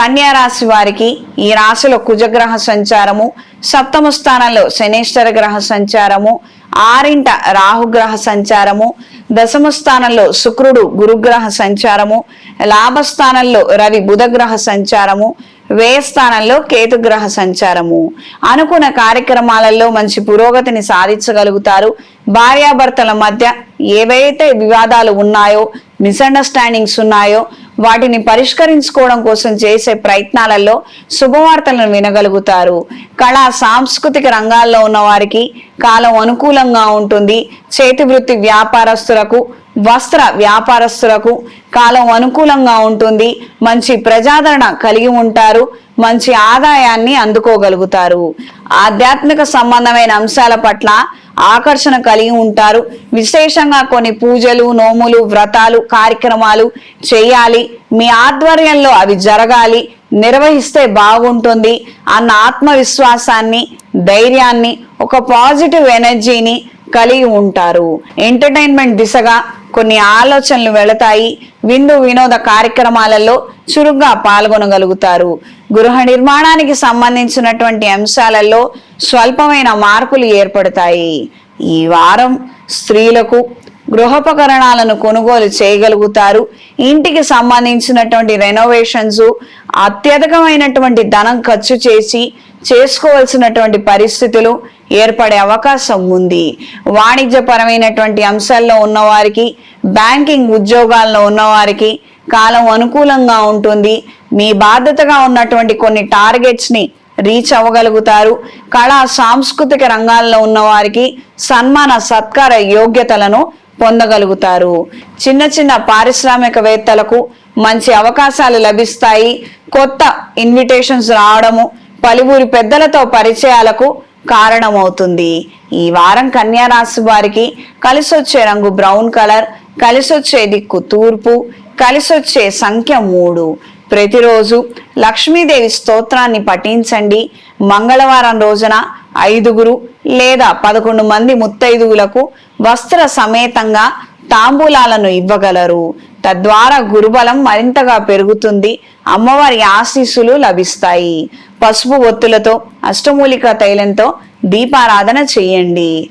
కన్యా రాశి వారికి ఈ రాశిలో కుజగ్రహ సంచారము సప్తమ స్థానంలో శనేశ్వర గ్రహ సంచారము ఆరింట రాహుగ్రహ సంచారము దశమ స్థానంలో శుక్రుడు గురుగ్రహ సంచారము లాభస్థానంలో రవి బుధగ్రహ సంచారము వ్యయ స్థానంలో కేతుగ్రహ సంచారము. అనుకున్న కార్యక్రమాలలో మంచి పురోగతిని సాధించగలుగుతారు. భార్యాభర్తల మధ్య ఏవైతే వివాదాలు ఉన్నాయో మిస్అండర్స్టాండింగ్స్ ఉన్నాయో వాటిని పరిష్కరించుకోవడం కోసం చేసే ప్రయత్నాలలో శుభవార్తలను వినగలుగుతారు. కళా సాంస్కృతిక రంగాల్లో ఉన్న వారికి కాలం అనుకూలంగా ఉంటుంది. చేతి వృత్తి వ్యాపారస్తులకు వస్త్ర వ్యాపారస్తులకు కాలం అనుకూలంగా ఉంటుంది. మంచి ప్రజాదరణ కలిగి ఉంటారు. మంచి ఆదాయాన్ని అందుకోగలుగుతారు. ఆధ్యాత్మిక సంబంధమైన అంశాల పట్ల ఆకర్షణ కలిగి ఉంటారు. విశేషంగా కొన్ని పూజలు నోములు వ్రతాలు కార్యక్రమాలు చేయాలి. మీ ఆధ్వర్యంలో అవి జరగాలి. నిర్వహిస్తే బాగుంటుంది. అన్న ఆత్మవిశ్వాసాన్ని ధైర్యాన్ని ఒక పాజిటివ్ ఎనర్జీని కలిగి ఉంటారు. ఎంటర్టైన్మెంట్ దిశగా కొన్ని ఆలోచనలు వెళతాయి. విందు వినోద కార్యక్రమాలలో చురుగ్గా పాల్గొనగలుగుతారు. గృహ నిర్మాణానికి సంబంధించినటువంటి అంశాలలో స్వల్పమైన మార్పులు ఏర్పడతాయి. ఈ వారం స్త్రీలకు గృహోపకరణాలను కొనుగోలు చేయగలుగుతారు. ఇంటికి సంబంధించినటువంటి రెనోవేషన్స్ అత్యధికమైనటువంటి ధనం ఖర్చు చేసి చేసుకోవాల్సినటువంటి పరిస్థితులు ఏర్పడే అవకాశం ఉంది. వాణిజ్యపరమైనటువంటి అంశాల్లో ఉన్నవారికి బ్యాంకింగ్ ఉద్యోగాల్లో ఉన్నవారికి కాలం అనుకూలంగా ఉంటుంది. మీ బాధ్యతగా ఉన్నటువంటి కొన్ని టార్గెట్స్ని రీచ్ అవ్వగలుగుతారు. కళా సాంస్కృతిక రంగాల్లో ఉన్నవారికి సన్మాన సత్కార యోగ్యతలను పొందగలుగుతారు. చిన్న చిన్న పారిశ్రామికవేత్తలకు మంచి అవకాశాలు లభిస్తాయి. కొత్త ఇన్విటేషన్స్ రావడము పలువురు పెద్దలతో పరిచయాలకు కారణమవుతుంది. ఈ వారం కన్యా రాశి వారికి కలిసొచ్చే రంగు బ్రౌన్ కలర్ కలిసొచ్చే దిక్కు తూర్పు కలిసొచ్చే సంఖ్య మూడు. ప్రతిరోజు లక్ష్మీదేవి స్తోత్రాన్ని పఠించండి. మంగళవారం రోజున ఐదుగురు లేదా పదకొండు మంది ముత్తైదువులకు వస్త్ర సమేతంగా తాంబూలాలను ఇవ్వగలరు. తద్వారా గురుబలం మరింతగా పెరుగుతుంది. అమ్మవారి ఆశీస్సులు లభిస్తాయి. పసుపు ఒత్తులతో అష్టమూలిక తైలంతో దీపారాధన చేయండి.